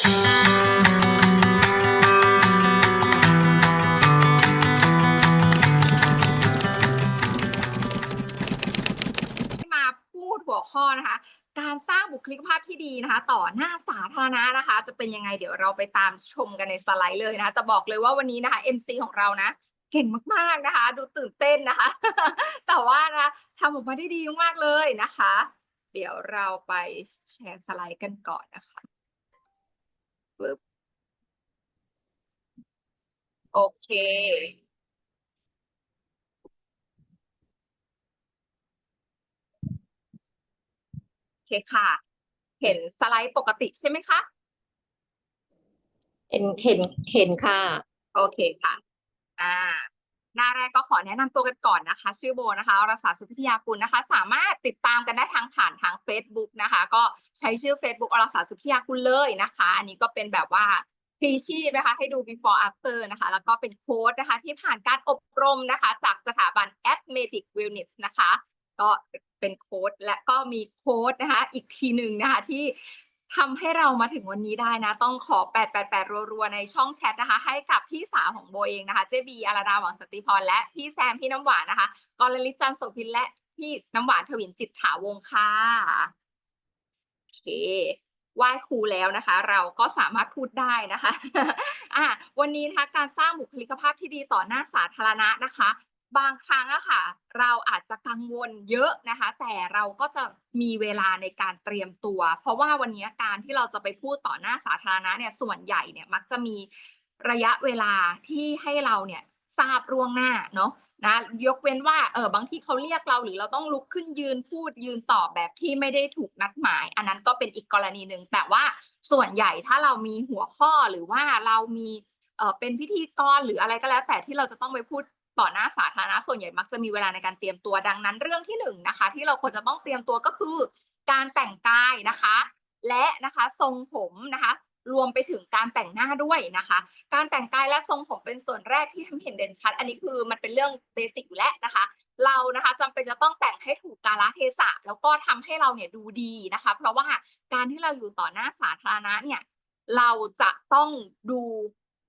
มาพูดหัวข้อนะคะ การสร้างบุคลิกภาพที่ดีนะคะ ต่อหน้าสาธารณะนะคะ จะเป็นยังไงเดี๋ยวเราไปตามชมกันในสไลด์เลยนะคะแต่บอกเลยว่าวันนี้นะคะ MC ของเรานะเก่งมากๆนะคะ ดูตื่นเต้นนะคะ แต่ว่านะทำออกมาได้ดีมากเลยนะคะ เดี๋ยวเราไปแชร์สไลด์กันก่อนนะคะ ปึ๊บโอเค โอเคค่ะ เห็นสไลด์ปกติใช่ไหมคะ เห็นเห็นเห็นค่ะ โอเคค่ะ อ่า หน้าแรกก็ขอแนะนำตัวกันก่อนนะคะ ชื่อโบนะคะอรสาสุพิทยากุลนะคะ สามารถติดตามกันได้ทางผ่านทาง Facebook นะคะ ก็ใช้ชื่อ Facebook อรสาสุพิทยากุลเลยนะคะ อันนี้ก็เป็นแบบว่าพีชีพนะคะให้ดู before after นะคะ แล้วก็เป็นโค้ดนะคะ ที่ผ่านการอบรมนะคะ จากสถาบัน a d m e d i c Wellness นะคะ ก็เป็นโค้ดและก็มีโค้ดนะคะ อีกทีหนึ่งนะคะที่ ทำให้เรามาถึงวันนี้ได้นะ ต้องขอ 888 รัวๆ ในช่องแชทนะคะ ให้กับพี่สาวของโบเองนะคะ เจบีอาราดาหวังสติพร และพี่แซม พี่น้ำหวานนะคะกรลิจันทร์โสพินและพี่น้ำหวานทวินจิตถาวงค่ะโอเคไหว้ครูแล้วนะคะ เราก็สามารถพูดได้นะคะอะวันนี้นะคะการสร้างบุคลิกภาพที่ดีต่อหน้าสาธารณะนะคะ บางครั้งอะค่ะ เราอาจจะกังวลเยอะนะคะ แต่เราก็จะมีเวลาในการเตรียมตัว เพราะว่าวันนี้การที่เราจะไปพูดต่อหน้าสาธารณะเนี่ยส่วนใหญ่เนี่ยมักจะมีระยะเวลาที่ให้เราเนี่ยทราบล่วงหน้าเนาะนะยกเว้นว่าเออบางที่เขาเรียกเราหรือเราต้องลุกขึ้นยืนพูดยืนตอบแบบที่ไม่ได้ถูกนัดหมาย อันนั้นก็เป็นอีกกรณีหนึ่งแต่ว่าส่วนใหญ่ถ้าเรามีหัวข้อหรือว่าเรามีเออเป็นพิธีกรหรืออะไรก็แล้ว แต่ที่เราจะต้องไปพูด ต่อหน้าสาธารณะส่วนใหญ่มักจะมีเวลาในการเตรียมตัวดังนั้นเรื่องที่หนึ่งนะคะ ที่เราควรจะต้องเตรียมตัวก็คือ การแต่งกายนะคะ และนะคะทรงผมนะคะรวมไปถึงการแต่งหน้าด้วยนะคะ การแต่งกายและทรงผมเป็นส่วนแรกที่ทำให้เห็นเด่นชัด อันนี้คือมันเป็นเรื่องเบสิกอยู่แล้วนะคะ เรานะคะจำเป็นจะต้องแต่งให้ถูกกาลเทศะ แล้วก็ทำให้เราเนี่ยดูดีนะคะ เพราะว่าการที่เราอยู่ต่อหน้าสาธารณะเนี่ย เราจะต้องดู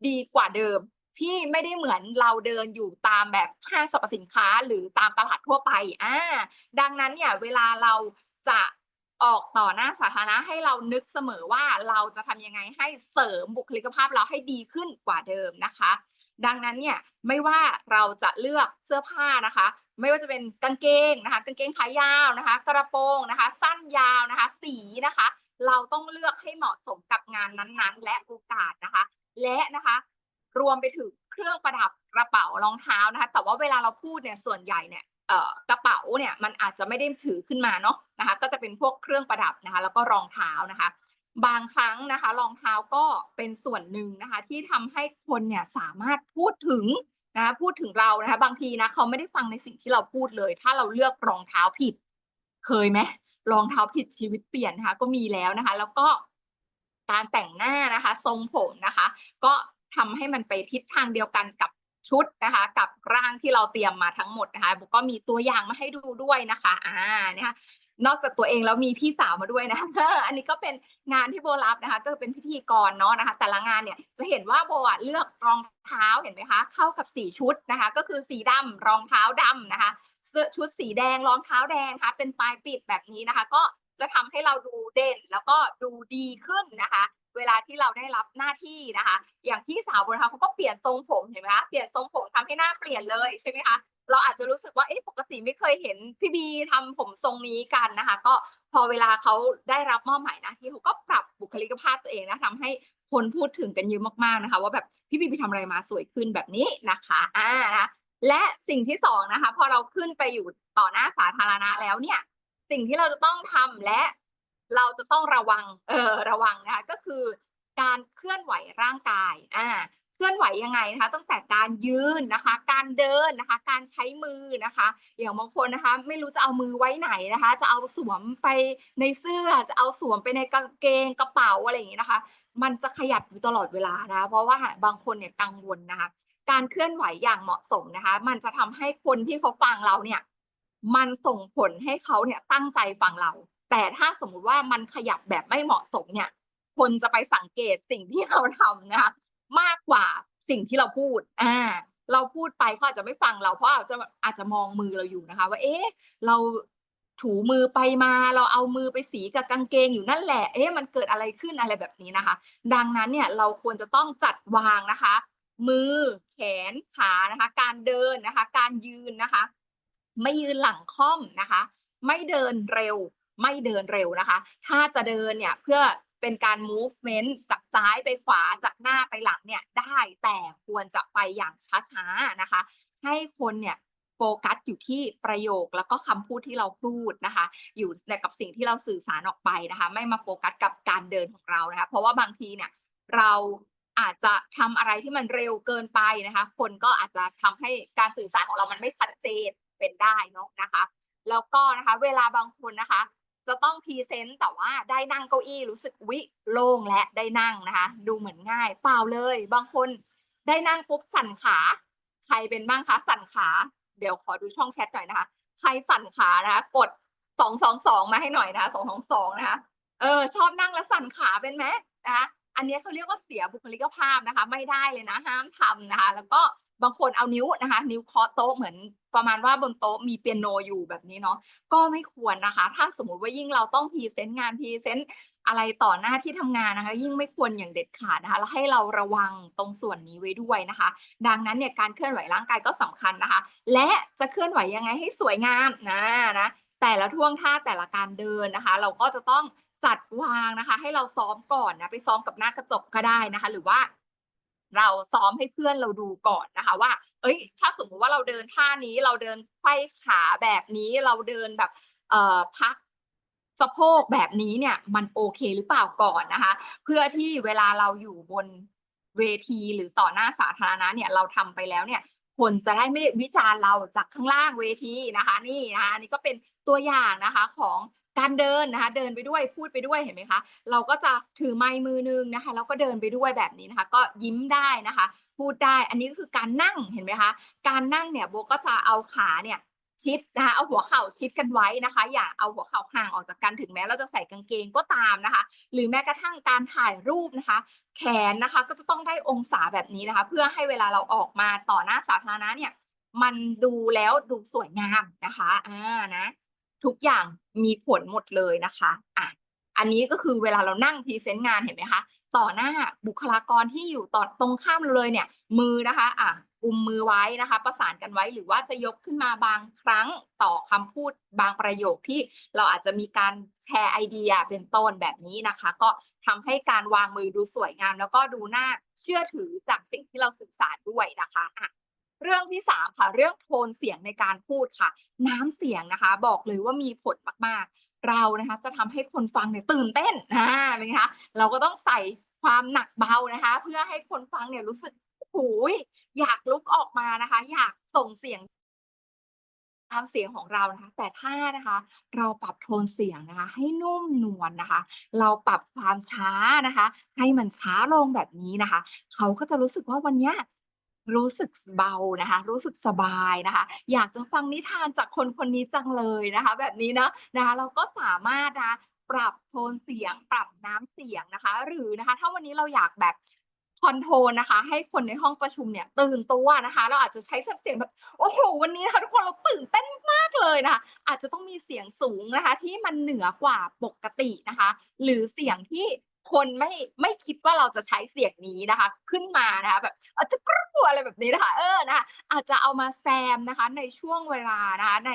ดีกว่าเดิม ที่ไม่ได้เหมือนเราเดินอยู่ตามแบบห้างสรรพสินค้าหรือตามตลาดทั่วไปอ่าดังนั้นเนี่ยเวลาเราจะออกต่อหน้าสาธารณะให้เรานึกเสมอว่าเราจะทำยังไงให้เสริมบุคลิกภาพเราให้ดีขึ้นกว่าเดิมนะคะ ดังนั้นเนี่ยไม่ว่าเราจะเลือกเสื้อผ้านะคะ ไม่ว่าจะเป็นกางเกงนะคะกางเกงขายาวนะคะ กระโปรงนะคะ สั้นยาวนะคะ สีนะคะ เราต้องเลือกให้เหมาะสมกับงานนั้นๆ และโอกาสนะคะ และนะคะ รวมไปถึงเครื่องประดับกระเป๋ารองเท้านะคะ แต่ว่าเวลาเราพูดเนี่ยส่วนใหญ่เนี่ยกระเป๋าเนี่ยมันอาจจะไม่ได้ถือขึ้นมาเนาะนะคะ ก็จะเป็นพวกเครื่องประดับนะคะ แล้วก็รองเท้านะคะ บางครั้งนะคะ รองเท้าก็เป็นส่วนหนึ่งนะคะ ที่ทำให้คนเนี่ยสามารถพูดถึงนะคะพูดถึงเรานะคะ บางทีนะเขาไม่ได้ฟังในสิ่งที่เราพูดเลย ถ้าเราเลือกรองเท้าผิด เคยไหมรองเท้าผิดชีวิตเปลี่ยนนะคะ ก็มีแล้วนะคะ แล้วก็การแต่งหน้านะคะ ทรงผมนะคะ ก็ ทำให้มันไปทิศทางเดียวกันกับชุดนะคะ กับร่างที่เราเตรียมมาทั้งหมดนะคะบุ๊กก็มีตัวอย่างมาให้ดูด้วยนะคะอ่านะคะนอกจากตัวเองแล้วมีพี่สาวมาด้วยนะอันนี้ก็เป็นงานที่โบรับนะคะ ก็เป็นพิธีกรเนาะนะคะ แต่ละงานเนี่ยจะเห็นว่าโบอะเลือกรองเท้าเห็นไหมคะ เข้ากับสีชุดนะคะ ก็คือสีดำรองเท้าดำนะคะเสื้อชุดสีแดงรองเท้าแดงนะคะเป็นปลายปิดแบบนี้นะคะ ก็จะทำให้เราดูเด่นแล้วก็ดูดีขึ้นนะคะ เวลาที่เราได้รับหน้าที่นะคะ อย่างพี่สาวบนเขาเขาก็เปลี่ยนทรงผมเห็นไหมคะเปลี่ยนทรงผมทำให้หน้าเปลี่ยนเลยใช่ไหมคะเราอาจจะรู้สึกว่าเอ๊ะปกติไม่เคยเห็นพี่บีทำผมทรงนี้กันนะคะ ก็พอเวลาเขาได้รับมอบหมายหนะที่เขาก็ปรับบุคลิกภาพตัวเองนะทำให้คนพูดถึงกันเยอะมากๆนะคะ ว่าแบบพี่บีไปทำอะไรมาสวยขึ้นแบบนี้นะคะอ่านะคะและสิ่งที่สองนะคะ พอเราขึ้นไปอยู่ต่อหน้าสาธารณะแล้วเนี่ย สิ่งที่เราจะต้องทำและ เราจะต้องระวังเออระวังนะคะก็คือการเคลื่อนไหวร่างกายอ่าเคลื่อนไหวยังไงนะคะ ตั้งแต่การยืนนะคะ การเดินนะคะ การใช้มือนะคะ อย่างบางคนนะคะ ไม่รู้จะเอามือไว้ไหนนะคะ จะเอาสวมไปในเสื้อจะเอาสวมไปในกางเกงกระเป๋าอะไรอย่างนี้นะคะ มันจะขยับอยู่ตลอดเวลานะเพราะว่าบางคนเนี่ยกังวลนะคะ การเคลื่อนไหวอย่างเหมาะสมนะคะ มันจะทำให้คนที่เขาฟังเราเนี่ย มันส่งผลให้เขาเนี่ยตั้งใจฟังเรา แต่ถ้าสมมุติว่ามันขยับแบบไม่เหมาะสมเนี่ย คนจะไปสังเกตสิ่งที่เราทำนะคะมากกว่าสิ่งที่เราพูด อ่า เราพูดไปเขาอาจจะไม่ฟังเราเพราะอาจจะอาจจะมองมือเราอยู่นะคะ ว่า เอ๊ะ เราถูมือไปมาเราเอามือไปสีกับกางเกงอยู่นั่นแหละ เอ๊ะมันเกิดอะไรขึ้นอะไรแบบนี้นะคะ ดังนั้นเนี่ยเราควรจะต้องจัดวางนะคะ มือแขนขานะคะ การเดินนะคะ การยืนนะคะ ไม่ยืนหลังค่อมนะคะ ไม่เดินเร็ว ไม่เดินเร็วนะคะ ถ้าจะเดินเนี่ยเพื่อเป็นการ movement จากซ้ายไปขวาจากหน้าไปหลังเนี่ยได้แต่ควรจะไปอย่างช้าๆนะคะ ให้คนเนี่ยโฟกัสอยู่ที่ประโยคแล้วก็คำพูดที่เราพูดนะคะ อยู่ในกับสิ่งที่เราสื่อสารออกไปนะคะ ไม่มาโฟกัสกับการเดินของเรานะคะ เพราะว่าบางทีเนี่ยเราอาจจะทำอะไรที่มันเร็วเกินไปนะคะ คนก็อาจจะทำให้การสื่อสารของเรามันไม่ชัดเจนเป็นได้เนาะนะคะ แล้วก็นะคะ เวลาบางคนนะคะ จะต้องพรีเซนต์แต่ว่าได้นั่งเก้าอี้รู้สึกวิโล่งและได้นั่งนะคะ ดูเหมือนง่าย เปล่าเลย บางคนได้นั่งปุ๊บสั่นขา ใครเป็นบ้างคะสั่นขา เดี๋ยวขอดูช่องแชทหน่อยนะคะ ใครสั่นขานะคะกดสองสองสองมาให้หน่อยนะคะสองสองสองนะคะเออชอบนั่งแล้วสั่นขาเป็นไหมนะคะอันนี้เขาเรียกว่าเสียบุคลิกภาพนะคะ ไม่ได้เลยนะห้ามทำนะคะ แล้วก็ บางคนเอานิ้วนะคะ นิ้วเคาะโต๊ะเหมือนประมาณว่าบนโต๊ะมีเปียโนอยู่แบบนี้เนาะก็ไม่ควรนะคะ ถ้าสมมติว่ายิ่งเราต้องพรีเซนต์งานพรีเซนต์อะไรต่อหน้าที่ทำงานนะคะ ยิ่งไม่ควรอย่างเด็ดขาดนะคะแล้วให้เราระวังตรงส่วนนี้ไว้ด้วยนะคะ ดังนั้นเนี่ยการเคลื่อนไหวร่างกายก็สำคัญนะคะ และจะเคลื่อนไหวยังไงให้สวยงามนะนะแต่ละท่วงท่าแต่ละการเดินนะคะ เราก็จะต้องจัดวางนะคะ ให้เราซ้อมก่อนนะไปซ้อมกับหน้ากระจกก็ได้นะคะ หรือว่า เราซ้อมให้เพื่อนเราดูก่อนนะคะ ว่า เอ้ย ถ้าสมมุติว่าเราเดินท่านี้เราเดินไขว้ขาแบบนี้เราเดินแบบเอ่อพักสะโพกแบบนี้เนี่ย มันโอเคหรือเปล่าก่อนนะคะ เพื่อที่เวลาเราอยู่บนเวทีหรือต่อหน้าสาธารณะเนี่ยเราทำไปแล้วเนี่ยคนจะได้ไม่วิจารณ์เราจากข้างล่างเวทีนะคะ นี่นะคะอันนี้ก็เป็นตัวอย่างนะคะของ การเดินนะคะ เดินไปด้วยพูดไปด้วยเห็นไหมคะ เราก็จะถือไม้มือนึงนะคะแล้วก็เดินไปด้วยแบบนี้นะคะ ก็ยิ้มได้นะคะ พูดได้อันนี้ก็คือการนั่งเห็นไหมคะ การนั่งเนี่ยโบก็จะเอาขาเนี่ยชิดนะคะเอาหัวเข่าชิดกันไว้นะคะ อย่าเอาหัวเข่าห่างออกจากกันถึงแม้เราจะใส่กางเกงก็ตามนะคะ หรือแม้กระทั่งการถ่ายรูปนะคะ แขนนะคะก็จะต้องได้องศาแบบนี้นะคะ เพื่อให้เวลาเราออกมาต่อหน้าสาธารณะเนี่ย มันดูแล้วดูสวยงามนะคะอ่านะ ทุกอย่างมีผลหมดเลยนะคะอะอันนี้ก็คือเวลาเรานั่งพรีเซนต์งานเห็นไหมคะ ต่อหน้าบุคลากรที่อยู่ต่อตรงข้ามเลยเนี่ย มือนะคะอะกุมมือไว้นะคะ ประสานกันไว้หรือว่าจะยกขึ้นมาบางครั้งต่อคำพูดบางประโยคที่เราอาจจะมีการแชร์ไอเดียเป็นต้นแบบนี้นะคะ ก็ทำให้การวางมือดูสวยงาม แล้วก็ดูน่าเชื่อถือจากสิ่งที่เราสื่อสารด้วยนะคะ เรื่องที่สามค่ะ เรื่องโทนเสียงในการพูดค่ะ น้ำเสียงนะคะ บอกเลยว่ามีผลมากๆ เรานะคะ จะทำให้คนฟังเนี่ยตื่นเต้นอ่าเป็นไงคะเราก็ต้องใส่ความหนักเบานะคะ เพื่อให้คนฟังเนี่ยรู้สึกโอ้ยอยากลุกออกมานะคะ อยากส่งเสียงตามเสียงของเรานะคะ แต่ถ้านะคะ เราปรับโทนเสียงนะคะ ให้นุ่มนวลนะคะ เราปรับความช้านะคะ ให้มันช้าลงแบบนี้นะคะ เขาก็จะรู้สึกว่าวันนี้ รู้สึกเบานะคะ รู้สึกสบายนะคะ อยากจะฟังนิทานจากคนคนนี้จังเลยนะคะ แบบนี้เนาะนะคะ เราก็สามารถนะคะปรับโทนเสียง ปรับน้ำเสียงนะคะ หรือนะคะ ถ้าวันนี้เราอยากแบบคอนโทรลนะคะ ให้คนในห้องประชุมเนี่ย ตื่นตัวนะคะ เราอาจจะใช้เสียงแบบโอ้โหวันนี้นะคะทุกคนเราตื่นเต้นมากเลยนะคะอาจจะต้องมีเสียงสูงนะคะ ที่มันเหนือกว่าปกตินะคะ หรือเสียงที่ คนไม่ไม่คิดว่าเราจะใช้เสียงนี้นะคะ ขึ้นมานะคะแบบอาจจะกรูอะไรแบบนี้นะคะ เออนะคะอาจจะเอามาแซมนะคะในช่วงเวลานะคะใน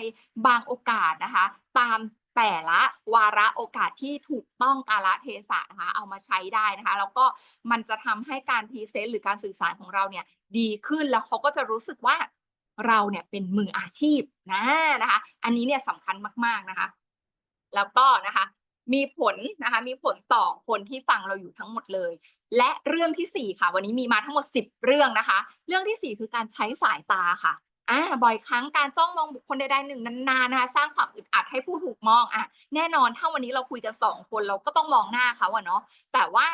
บางโอกาสนะคะ ตามแต่ละวาระโอกาสที่ถูกต้องกาลเทศะนะคะเอามาใช้ได้นะคะ แล้วก็มันจะทำให้การพรีเซนต์หรือการสื่อสารของเราเนี่ยดีขึ้นแล้วเขาก็จะรู้สึกว่าเราเนี่ยเป็นมืออาชีพนะนะคะ อันนี้เนี่ยสำคัญมาก ๆนะคะ แล้วก็นะคะ มีผลนะคะ มีผลต่อคนที่ฟังเราอยู่ทั้งหมดเลย และเรื่องที่สี่ค่ะ วันนี้มีมาทั้งหมดสิบเรื่องนะคะ เรื่องที่สี่คือการใช้สายตาค่ะอ่าบ่อยครั้งการจ้องมองบุคคลใดๆหนึ่งนานๆนะคะ สร้างความอึดอัดให้ผู้ถูกมองอะแน่นอนถ้าวันนี้เราคุยกันสองคนเราก็ต้องมองหน้าเขาอะเนาะแต่ว่า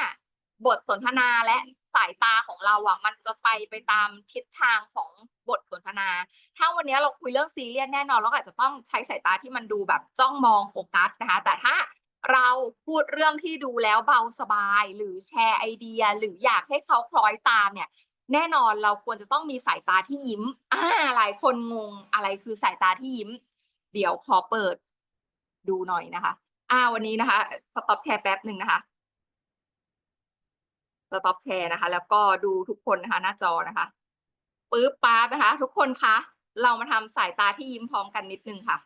บทสนทนาและสายตาของเราอะมันจะไปไปตามทิศทางของบทสนทนา ถ้าวันนี้เราคุยเรื่องซีเรียสแน่นอนเราก็อาจจะต้องใช้สายตาที่มันดูแบบจ้องมองโฟกัสนะคะ แต่ถ้า เราพูดเรื่องที่ดูแล้วเบาสบาย หรือแชร์ไอเดีย หรืออยากให้เขาคล้อยตามเนี่ย แน่นอนเราควรจะต้องมีสายตาที่ยิ้มอ่าหลายคนงงอะไรคือสายตาที่ยิ้ม เดี๋ยวขอเปิด ดูหน่อยนะคะอ่าวันนี้นะคะสต็อปแชร์แป๊บหนึ่งนะคะสต็อปแชร์นะคะ แล้วก็ดูทุกคนนะคะ หน้าจอนะคะปึ๊บป๊าบนะคะ ทุกคนคะเรามาทำสายตาที่ยิ้มพร้อมกันนิดนึงค่ะ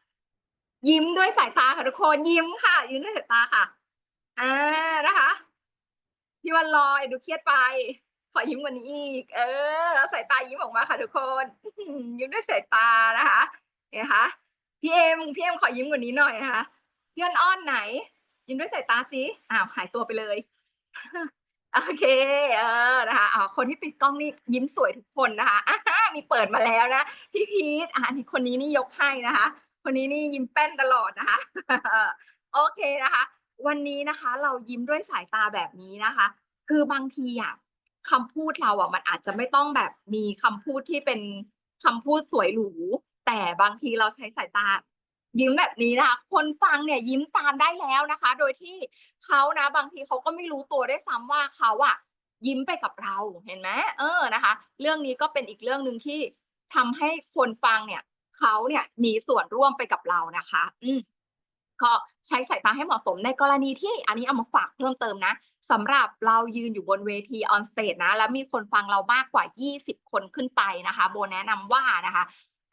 ยิ้มด้วยสายตาค่ะทุกคนยิ้มค่ะ ยิ้มด้วยสายตาค่ะอ่านะคะพี่วันลอยดูเครียดไป ขอยิ้มกว่านี้อีก เออเอาสายตายิ้มออกมาค่ะทุกคนยิ้มด้วยสายตานะคะเห็นไหมคะพี่เอ็มพี่เอ็มขอยิ้มกว่านี้หน่อยนะคะพี่อ้อนอ้อนไหน ยิ้มด้วยสายตาสิอ้าวหายตัวไปเลยโอเค เออนะคะอ่าคนที่ปิดกล้องนี่ยิ้มสวยทุกคนนะคะอ่ามีเปิดมาแล้วนะพี่พีทอ่านี่คนนี้นี่ยกให้นะคะ คนนี้นี่ยิ้มแป้นตลอดนะคะ โอเคนะคะ วันนี้นะคะเรายิ้มด้วยสายตาแบบนี้นะคะ คือบางทีอะคำพูดเราอะมันอาจจะไม่ต้องแบบมีคำพูดที่เป็นคำพูดสวยหรู แต่บางทีเราใช้สายตายิ้มแบบนี้นะคะคนฟังเนี่ยยิ้มตามได้แล้วนะคะ โดยที่เขานะบางทีเขาก็ไม่รู้ตัวได้ซ้ำว่าเขาอะยิ้มไปกับเราเห็นไหมเออนะคะ เรื่องนี้ก็เป็นอีกเรื่องหนึ่งที่ทำให้คนฟังเนี่ย เขาเนี่ยมีส่วนร่วมไปกับเรานะคะ อืมก็ใช้สายตาให้เหมาะสมในกรณีที่อันนี้เอามาฝากเพิ่มเติมนะสำหรับเรายืนอยู่บนเวทีออนสเตจนะ แล้วมีคนฟังเรามากกว่า 20 คนขึ้นไปนะคะ โบแนะนำว่านะคะ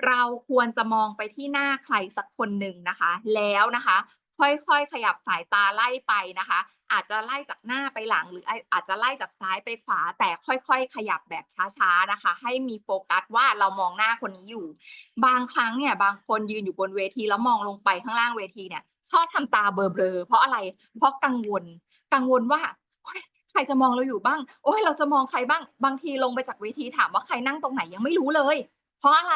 เราควรจะมองไปที่หน้าใครสักคนหนึ่งนะคะ แล้วนะคะ ค่อยๆขยับสายตาไล่ไปนะคะ อาจจะไล่จากหน้าไปหลัง หรืออาจจะไล่จากซ้ายไปขวา แต่ค่อยๆ ขยับแบบช้าๆนะคะ ให้มีโฟกัสว่าเรามองหน้าคนนี้อยู่ บางครั้งเนี่ยบางคนยืนอยู่บนเวทีแล้วมองลงไปข้างล่างเวทีเนี่ย ชอบทำตาเบลอๆเพราะอะไร เพราะกังวล กังวลว่าใครจะมองเราอยู่บ้าง โอ้ยเราจะมองใครบ้าง บางทีลงไปจากเวทีถามว่าใครนั่งตรงไหนยังไม่รู้เลย เพราะอะไร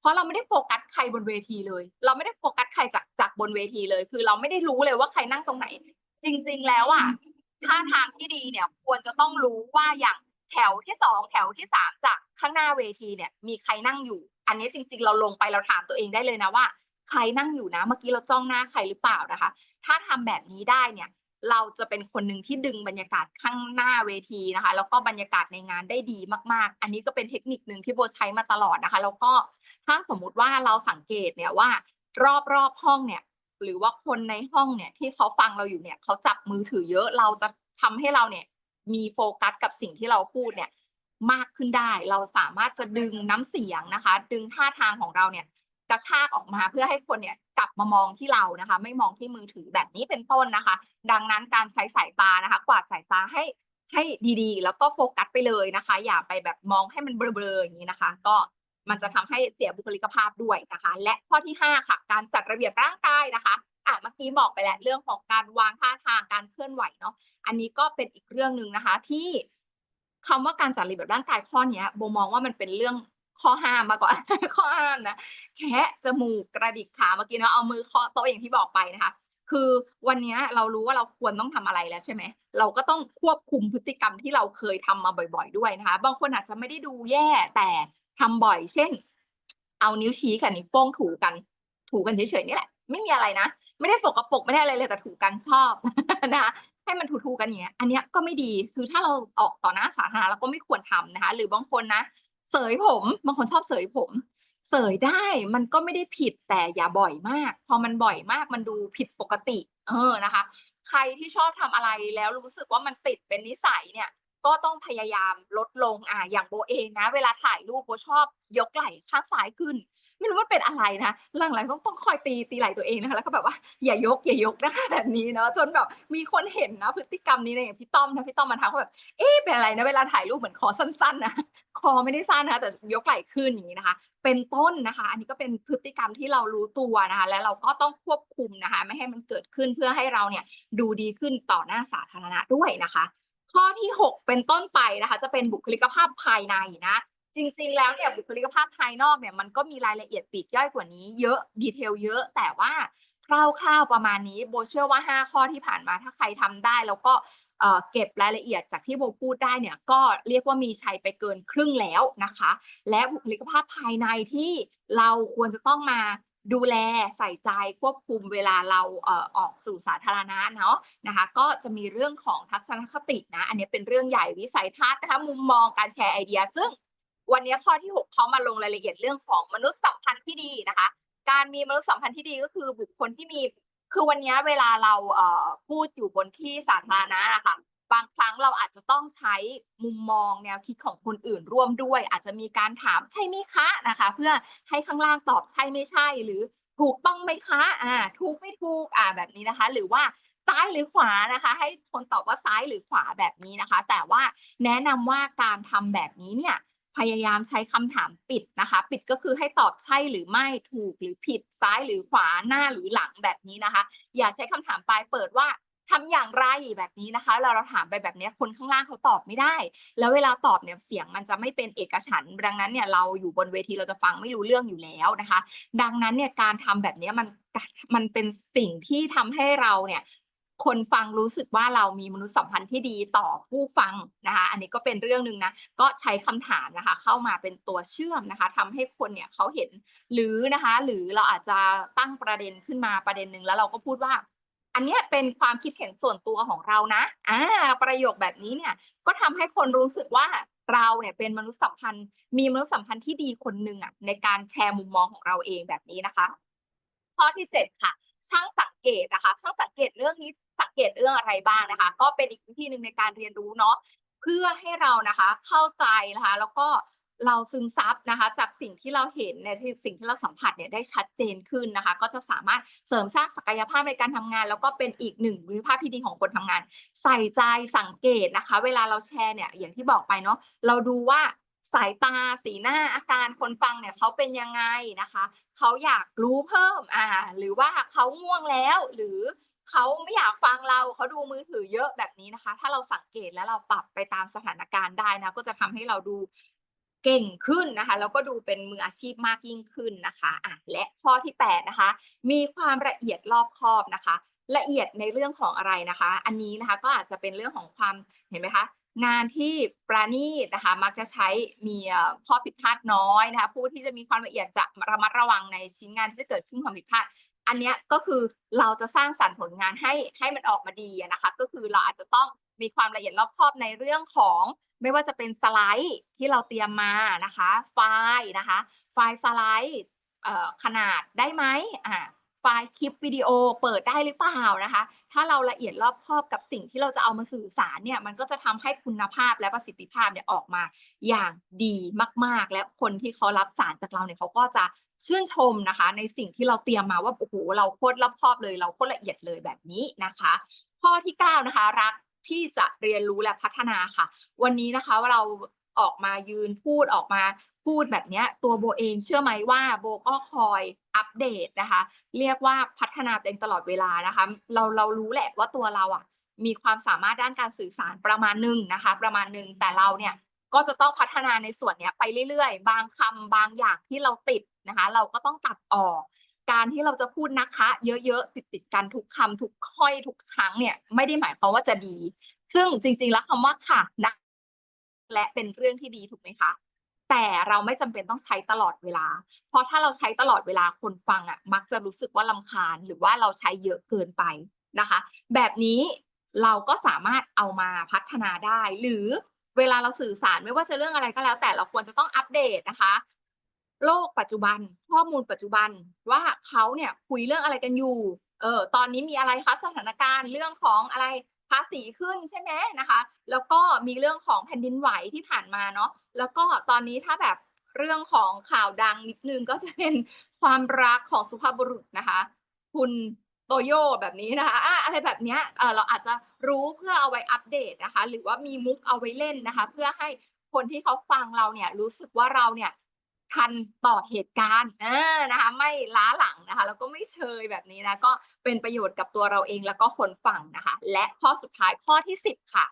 เพราะเราไม่ได้โฟกัสใครบนเวทีเลย เราไม่ได้โฟกัสใครจากจากบนเวทีเลย คือเราไม่ได้รู้เลยว่าใครนั่งตรงไหน จริงๆแล้วอะท่าทางที่ดีเนี่ย ควรจะต้องรู้ว่าอย่างแถวที่สองแถวที่สามจากข้างหน้าเวทีเนี่ย มีใครนั่งอยู่ อันนี้จริง ๆ เราลงไปเราถามตัวเองได้เลยนะว่า ใครนั่งอยู่นะ เมื่อกี้เราจ้องหน้าใครหรือเปล่านะคะ ถ้าทำแบบนี้ได้เนี่ย เราจะเป็นคนหนึ่งที่ดึงบรรยากาศข้างหน้าเวทีนะคะ แล้วก็บรรยากาศในงานได้ดีมากๆ อันนี้ก็เป็นเทคนิคหนึ่งที่โบใช้มาตลอดนะคะ แล้วก็ถ้าสมมุติว่าเราสังเกตเนี่ยว่ารอบรอบห้องเนี่ย หรือว่าคนในห้องเนี่ยที่เขาฟังเราอยู่เนี่ยเขาจับมือถือเยอะเราจะทำให้เราเนี่ยมีโฟกัสกับสิ่งที่เราพูดเนี่ยมากขึ้นได้ เราสามารถจะดึงน้ำเสียงนะคะ ดึงท่าทางของเราเนี่ยกระชากออกมาเพื่อให้คนเนี่ยกลับมามองที่เรานะคะ ไม่มองที่มือถือแบบนี้เป็นต้นนะคะ ดังนั้นการใช้สายตานะคะ กวาดสายตาให้ให้ดีๆ แล้วก็โฟกัสไปเลยนะคะ อย่าไปแบบมองให้มันเบลอๆอย่างนี้นะคะ ก็ มันจะทำให้เสียบุคลิกภาพด้วยนะคะ และข้อที่ห้าค่ะ การจัดระเบียบร่างกายนะคะอะเมื่อกี้บอกไปแล้วเรื่องของการวางท่าทางการเคลื่อนไหวเนาะอันนี้ก็เป็นอีกเรื่องหนึ่งนะคะ ที่คำว่าการจัดระเบียบร่างกายข้อเนี้ยโบมองว่ามันเป็นเรื่องข้อห้ามมากกว่าข้อห้ามนะแคะจมูกกระดิกขาเมื่อกี้เนาะเอามือเคาะโต๊ะอย่างที่บอกไปนะคะ คือวันนี้เรารู้ว่าเราควรต้องทำอะไรแล้วใช่ไหมเราก็ต้องควบคุมพฤติกรรมที่เราเคยทำมาบ่อย ๆ ด้วยนะคะ บางคนอาจจะไม่ได้ดูแย่แต่ ทำบ่อยเช่น เอานิ้วชี้กับนิ้วโป้งถูกัน ถูกันเฉยๆนี่แหละไม่มีอะไรนะไม่ได้สกปรกไม่ได้อะไรเลยแต่ถูกันชอบนะคะให้มันถูๆกันอย่างเงี้ย อันเนี้ยก็ไม่ดีคือถ้าเราออกต่อหน้าสาธารณะเราก็ไม่ควรทำนะคะ หรือบางคนนะเสยผมบางคนชอบเสยผม เสยได้มันก็ไม่ได้ผิดแต่อย่าบ่อยมาก พอมันบ่อยมากมันดูผิดปกติ เออนะคะ ใครที่ชอบทำอะไรแล้วรู้สึกว่ามันติดเป็นนิสัยเนี่ย ก็ต้องพยายามลดลงอ่าอย่างโบเองนะ เวลาถ่ายรูปโบชอบยกไหล่ข้างซ้ายขึ้น ไม่รู้ว่าเป็นอะไรนะหลังๆต้องต้องคอยตีตีไหล่ตัวเองนะคะแล้วก็แบบว่าอย่ายกอย่ายกนะคะแบบนี้เนาะจนแบบมีคนเห็นนะพฤติกรรมนี้เนี่ยอย่างพี่ต้อมนะพี่ต้อมมาทักเขาแบบเอ๊ะเป็นอะไรนะเวลาถ่ายรูปเหมือนคอสั้นๆนะคอไม่ได้สั้นนะคะแต่ยกไหล่ขึ้นอย่างนี้นะคะ เป็นต้นนะคะ อันนี้ก็เป็นพฤติกรรมที่เรารู้ตัวนะคะ และเราก็ต้องควบคุมนะคะ ไม่ให้มันเกิดขึ้นเพื่อให้เราเนี่ยดูดีขึ้นต่อหน้าสาธารณะด้วยนะคะ ข้อที่ 6 เป็นต้นไปนะคะ จะเป็นบุคลิกภาพภายในนะ จริงๆ แล้วเนี่ยบุคลิกภาพภายนอกเนี่ยมันก็มีรายละเอียดปีกย่อยกว่านี้เยอะดีเทลเยอะแต่ว่าคร่าวๆประมาณนี้โบเชื่อว่า 5 ข้อที่ผ่านมาถ้าใครทำได้ แล้วก็เเก็บรายละเอียดจากที่โบพูดได้เนี่ยก็เรียกว่ามีชัยไปเกินครึ่งแล้วนะคะ และบุคลิกภาพภายในที่เราควรจะต้องมา ดูแลใส่ใจควบคุมเวลาเราเอ่อออกสู่สาธารณะเนาะนะคะ ก็จะมีเรื่องของทัศนคตินะ อันนี้เป็นเรื่องใหญ่วิสัยทัศน์นะคะมุมมองการแชร์ไอเดีย ซึ่งวันนี้ข้อที่ 6เขามาลงรายละเอียดเรื่องของมนุษยสัมพันธ์ที่ดีนะคะ การมีมนุษยสัมพันธ์ที่ดีก็คือบุคคลที่มีคือวันนี้เวลาเราเอ่อพูดอยู่บนที่สาธารณะอะคะ บางครั้งเราอาจจะต้องใช้มุมมองแนวคิดของคนอื่นร่วมด้วย อาจจะมีการถามใช่ไหมคะนะคะ เพื่อให้ข้างล่างตอบใช่ไม่ใช่ หรือถูกต้องไหมคะอ่าถูกไม่ถูกอ่าแบบนี้นะคะ หรือว่าซ้ายหรือขวานะคะ ให้คนตอบว่าซ้ายหรือขวาแบบนี้นะคะ แต่ว่าแนะนำว่าการทำแบบนี้เนี่ยพยายามใช้คำถามปิดนะคะ ปิดก็คือให้ตอบใช่หรือไม่ถูกหรือผิดซ้ายหรือขวาหน้าหรือหลังแบบนี้นะคะ อย่าใช้คำถามปลายเปิดว่า ทำอย่างไรแบบนี้นะคะเราเราถามไปแบบนี้คนข้างล่างเขาตอบไม่ได้ แล้วเวลาตอบเนี่ยเสียงมันจะไม่เป็นเอกฉันดังนั้นเนี่ยเราอยู่บนเวทีเราจะฟังไม่รู้เรื่องอยู่แล้วนะคะ ดังนั้นเนี่ยการทำแบบนี้มันมันเป็นสิ่งที่ทำให้เราเนี่ยคนฟังรู้สึกว่าเรามีมนุษยสัมพันธ์ที่ดีต่อผู้ฟังนะคะ อันนี้ก็เป็นเรื่องหนึ่งนะ ก็ใช้คำถามนะคะ เข้ามาเป็นตัวเชื่อมนะคะทำให้คนเนี่ยเขาเห็นหรือนะคะ หรือเราอาจจะตั้งประเด็นขึ้นมาประเด็นหนึ่งแล้วเราก็พูดว่า อันนี้เป็นความคิดเห็นส่วนตัวของเรานะอ่าประโยคแบบนี้เนี่ยก็ทำให้คนรู้สึกว่าเราเนี่ยเป็นมนุษยสัมพันธ์ มีมนุษยสัมพันธ์ที่ดีคนหนึ่งอะในการแชร์มุมมองของเราเองแบบนี้นะคะ ข้อที่เจ็ดค่ะ ช่างสังเกตนะคะช่างสังเกตเรื่องนี้สังเกตเรื่องอะไรบ้างนะคะ ก็เป็นอีกวิธีหนึ่งในการเรียนรู้เนาะเพื่อให้เรานะคะ เข้าใจนะคะ แล้วก็ เราซึมซับนะคะ จากสิ่งที่เราเห็นในที่สิ่งที่เราสัมผัสเนี่ยได้ชัดเจนขึ้นนะคะ ก็จะสามารถเสริมสร้างศักยภาพในการทำงาน แล้วก็เป็นอีกหนึ่งวิภาพที่ดีของคนทำงาน ใส่ใจสังเกตนะคะ เวลาเราแชร์เนี่ยอย่างที่บอกไปเนาะเราดูว่าสายตาสีหน้าอาการคนฟังเนี่ยเขาเป็นยังไงนะคะเขาอยากรู้เพิ่มอ่าหรือว่าเขาง่วงแล้วหรือเขาไม่อยากฟังเราเขาดูมือถือเยอะแบบนี้นะคะ ถ้าเราสังเกตแล้วเราปรับไปตามสถานการณ์ได้นะ ก็จะทำให้เราดู เก่งขึ้นนะคะแล้วก็ดูเป็นมืออาชีพมากยิ่งขึ้นนะคะอะและข้อที่แปดนะคะมีความละเอียดรอบคอบนะคะ ละเอียดในเรื่องของอะไรนะคะ อันนี้นะคะก็อาจจะเป็นเรื่องของความเห็นไหมคะงานที่ประณีตนะคะมักจะใช้มีข้อผิดพลาดน้อยนะคะผู้ที่จะมีความละเอียดจะระมัดระวังในชิ้นงานที่จะเกิดขึ้นความผิดพลาดอันนี้ก็คือเราจะสร้างสรรค์ผลงานให้ให้มันออกมาดีนะคะ ก็คือเราอาจจะต้องมีความละเอียดรอบคอบในเรื่องของ ไม่ว่าจะเป็นสไลด์ที่เราเตรียมมานะคะ ไฟล์นะคะ ไฟล์สไลด์ขนาดได้ไหมอ่าไฟล์คลิปวิดีโอเปิดได้หรือเปล่านะคะ ถ้าเราละเอียดรอบคอบกับสิ่งที่เราจะเอามาสื่อสารเนี่ย มันก็จะทำให้คุณภาพและประสิทธิภาพเนี่ยออกมาอย่างดีมาก ๆ และคนที่เขารับสารจากเราเนี่ยเขาก็จะชื่นชมนะคะ ในสิ่งที่เราเตรียมมาว่าโอ้โหเราโคตรรอบคอบเลย เราโคตรละเอียดเลยแบบนี้นะคะ ข้อที่เก้านะคะ รัก ที่จะเรียนรู้และพัฒนาค่ะ วันนี้นะคะว่าเราออกมายืนพูดออกมาพูดแบบนี้ตัวโบเองเชื่อไหมว่าโบก็คอยอัปเดตนะคะ เรียกว่าพัฒนาตัวเองตลอดเวลานะคะ เราเรารู้แหละว่าตัวเราอะ มีความสามารถด้านการสื่อสารประมาณหนึ่งนะคะ ประมาณหนึ่งแต่เราเนี่ยก็จะต้องพัฒนาในส่วนเนี้ยไปเรื่อยๆ บางคำบางอย่างที่เราติดนะคะ เราก็ต้องตัดออก การที่เราจะพูดนะคะ เยอะๆติดๆกันทุกคำทุกค่อยทุกครั้งเนี่ยไม่ได้หมายความว่าจะดี ซึ่งจริง ๆ แล้วคำว่าค่ะนะและเป็นเรื่องที่ดีถูกไหมคะ แต่เราไม่จำเป็นต้องใช้ตลอดเวลา เพราะถ้าเราใช้ตลอดเวลาคนฟังอะ มักจะรู้สึกว่าลำคาญหรือว่าเราใช้เยอะเกินไปนะคะ แบบนี้เราก็สามารถเอามาพัฒนาได้ หรือเวลาเราสื่อสารไม่ว่าจะเรื่องอะไรก็แล้ว แต่เราควรจะต้องอัปเดตนะคะ โลกปัจจุบัน ข้อมูลปัจจุบันว่าเขาเนี่ยคุยเรื่องอะไรกันอยู่ เออตอนนี้มีอะไรคะสถานการณ์เรื่องของอะไรภาษีขึ้นใช่ไหมนะคะ แล้วก็มีเรื่องของแผ่นดินไหวที่ผ่านมาเนาะแล้วก็ตอนนี้ถ้าแบบเรื่องของข่าวดังนิดนึงก็จะเป็นความรักของสุภาพบุรุษนะคะ คุณโตโย่แบบนี้นะคะอะอะไรแบบเนี้ยเเราอาจจะรู้เพื่อเอาไว้อัปเดตนะคะ หรือว่ามีมุกเอาไว้เล่นนะคะ เพื่อให้คนที่เขาฟังเราเนี่ยรู้สึกว่าเราเนี่ย ทันต่อเหตุการณ์อ่านะคะไม่ล้าหลังนะคะแล้วก็ไม่เชยแบบนี้นะก็เป็นประโยชน์กับตัวเราเองแล้วก็คนฟังนะคะ และข้อสุดท้ายข้อที่สิบค่ะ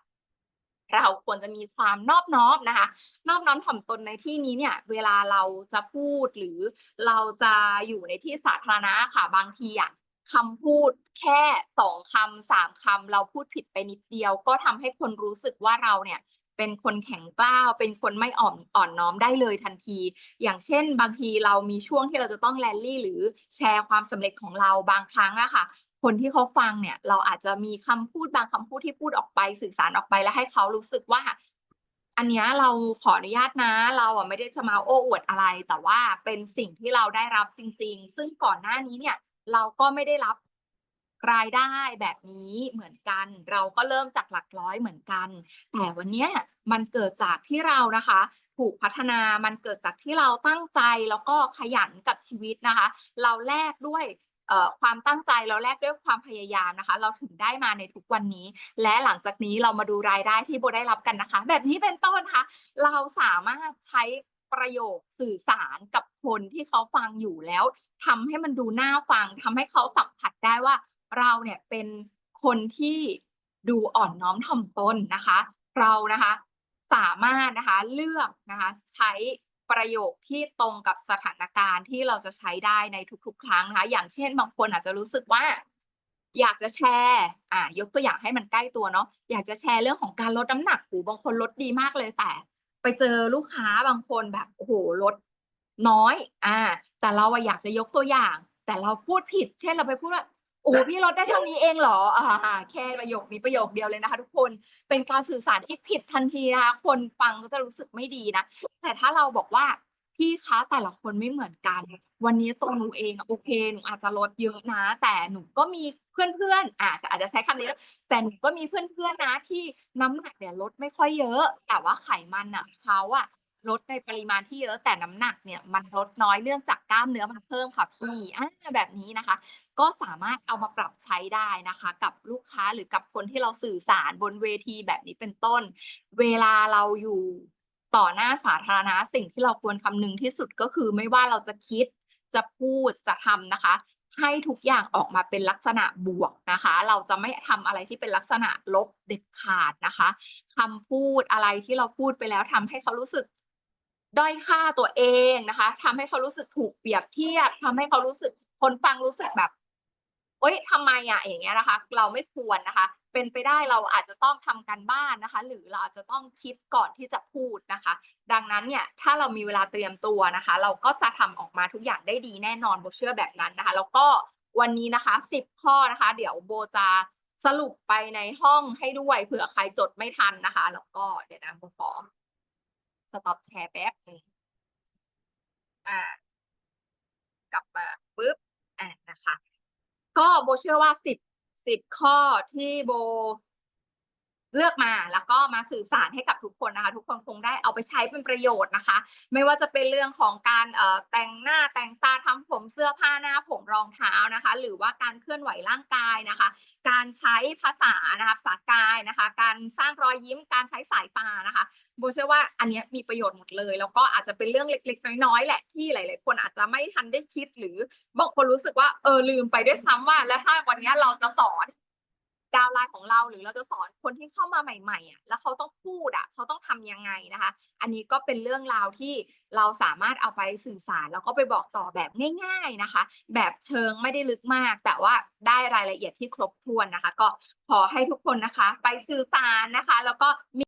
เราควรจะมีความนอบน้อมนะคะ นอบน้อมถ่อมตนในที่นี้เนี่ย เวลาเราจะพูดหรือเราจะอยู่ในที่สาธารณะค่ะบางทีอะคำพูดแค่สองคำสามคำเราพูดผิดไปนิดเดียว ก็ทำให้คนรู้สึกว่าเราเนี่ย เป็นคนแข็งกร้าว เป็นคนไม่อ่อมอ่อนน้อมได้เลยทันที อย่างเช่น บางทีเรามีช่วงที่เราจะต้อง rally หรือแชร์ความสำเร็จของเราบางครั้งอะค่ะ คนที่เขาฟังเนี่ยเราอาจจะมีคำพูดบางคำพูดที่พูดออกไปสื่อสารออกไปแล้วให้เขารู้สึกว่า อันนี้เราขออนุญาตนะ เราอะไม่ได้จะมาโอ้อวดอะไร แต่ว่าเป็นสิ่งที่เราได้รับจริง ๆ ซึ่งก่อนหน้านี้เนี่ยเราก็ไม่ได้รับ รายได้แบบนี้เหมือนกัน เราก็เริ่มจากหลักร้อยเหมือนกัน แต่วันนี้มันเกิดจากที่เรานะคะถูกพัฒนามันเกิดจากที่เราตั้งใจแล้วก็ขยันกับชีวิตนะคะ เราแลกด้วยความตั้งใจเราแลกด้วยความพยายามนะคะ เราถึงได้มาในทุกวันนี้ และหลังจากนี้เรามาดูรายได้ที่โบได้รับกันนะคะ แบบนี้เป็นต้นนะคะ เราสามารถใช้ประโยคสื่อสารกับคนที่เขาฟังอยู่แล้วทำให้มันดูน่าฟังทำให้เขาสัมผัสได้ว่า เราเนี่ยเป็นคนที่ดูอ่อนน้อมถ่อมตนนะคะ เรานะคะสามารถนะคะเลือกนะคะใช้ประโยคที่ตรงกับสถานการณ์ที่เราจะใช้ได้ในทุกๆ ครั้งนะคะ อย่างเช่นบางคนอาจจะรู้สึกว่า อยากจะแชร์อ่ายกตัวอย่างให้มันใกล้ตัวเนาะอยากจะแชร์เรื่องของการลดน้ำหนักโอ้โฮบางคนลดดีมากเลยแต่ ไปเจอลูกค้าบางคนแบบโอ้โฮลดน้อย อ่า แต่เราอยากจะยกตัวอย่าง แต่เราพูดผิด เช่นเราไปพูดว่า" โอ้พี่ลดได้เท่านี้เองเหรอ?"อาแค่ประโยคนี้ประโยคเดียวเลยนะคะ ทุกคนเป็นการสื่อสารที่ผิดทันทีนะคะคนฟังก็จะรู้สึกไม่ดีนะ แต่ถ้าเราบอกว่า"พี่คะแต่ละคนไม่เหมือนกัน วันนี้ตัวหนูเองอะโอเคหนูอาจจะลดเยอะนะ แต่หนูก็มีเพื่อนๆ"อาอาจจะใช้คำนี้"แต่หนูก็มีเพื่อนๆนะที่น้ำหนักเนี่ยลดไม่ค่อยเยอะ แต่ว่าไขมันน่ะเขาอะลดในปริมาณที่เยอะแต่น้ำหนักเนี่ยมันลดน้อยเนื่องจากกล้ามเนื้อมันเพิ่มค่ะพี่"อาแบบนี้นะคะ ก็สามารถเอามาปรับใช้ได้นะคะ กับลูกค้าหรือกับคนที่เราสื่อสารบนเวทีแบบนี้เป็นต้น เวลาเราอยู่ต่อหน้าสาธารณะสิ่งที่เราควรคำนึงที่สุดก็คือไม่ว่าเราจะคิดจะพูดจะทำนะคะ ให้ทุกอย่างออกมาเป็นลักษณะบวกนะคะ เราจะไม่ทำอะไรที่เป็นลักษณะลบเด็ดขาดนะคะคำพูดอะไรที่เราพูดไปแล้วทำให้เขารู้สึกด้อยค่าตัวเองนะคะทำให้เขารู้สึกถูกเปรียบเทียบทำให้เขารู้สึกคนฟังรู้สึกแบบ" เฮ้ยทำไมอะ?"อย่างเงี้ยนะคะ เราไม่ควรนะคะ เป็นไปได้เราอาจจะต้องทำการบ้านนะคะ หรือเราอาจจะต้องคิดก่อนที่จะพูดนะคะ ดังนั้นเนี่ยถ้าเรามีเวลาเตรียมตัวนะคะ เราก็จะทำออกมาทุกอย่างได้ดีแน่นอนโบเชื่อแบบนั้นนะคะ แล้วก็วันนี้นะคะ 10 ข้อนะคะ เดี๋ยวโบจะสรุปไปในห้องให้ด้วยเผื่อใครจดไม่ทันนะคะ แล้วก็เดี๋ยวนะโบขอสต็อปแชร์แป๊บนึงอากลับมาปุ๊บอานะคะ ก็โบเชื่อว่าสิบสิบข้อที่โบ เลือกมาแล้วก็มาสื่อสารให้กับทุกคนนะคะ ทุกคนคงได้เอาไปใช้เป็นประโยชน์นะคะ ไม่ว่าจะเป็นเรื่องของการเอ่อแต่งหน้าแต่งตาทำผมเสื้อผ้าหน้าผมรองเท้านะคะ หรือว่าการเคลื่อนไหวร่างกายนะคะ การใช้ภาษานะคะภาษากายนะคะ การสร้างรอยยิ้มการใช้สายตานะคะโบเชื่อว่าอันนี้มีประโยชน์หมดเลย แล้วก็อาจจะเป็นเรื่องเล็กๆ น้อยๆแหละที่หลาย ๆ คนอาจจะไม่ทันได้คิดหรือบางคนรู้สึกว่าเออลืมไปด้วยซ้ำว่า แล้วถ้าวันนี้เราจะสอน ดาวไลน์ของเรา หรือเราจะสอนคนที่เข้ามาใหม่ๆอะแล้วเขาต้องพูดอะเขาต้องทำยังไงนะคะ อันนี้ก็เป็นเรื่องราวที่เราสามารถเอาไปสื่อสาร แล้วก็ไปบอกต่อแบบง่าย ๆนะคะ แบบเชิงไม่ได้ลึกมาก แต่ว่าได้รายละเอียดที่ครบถ้วนนะคะ ก็ขอให้ทุกคนนะคะ ไปสื่อสารนะคะ แล้วก็มี